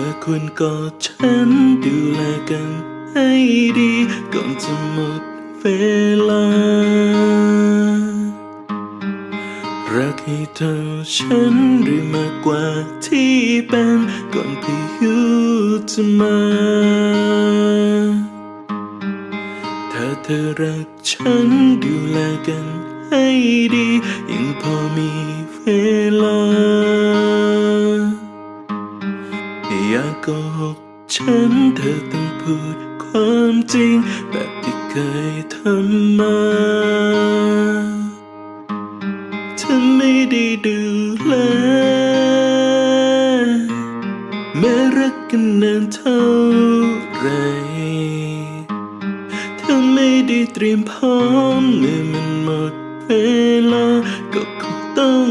อควรกอดฉันดูแลกันให้ดีก่อนจะหมดเวลา รักให้เธอฉันหรือมากกว่าที่เป็นก่อนพายุจะมาถ้าเธอรักฉันดูแลกันให้ดียังพอมี อยาโกหกฉันเธอต้องพูดความจริง แบบที่เคยทำมาเธอไม่ได้ดูแลแม้รักกันนานเท่าไรเธอไม่ได้เตรียมพร้อมเมื่อมันหมดเวลาก็คงต้อง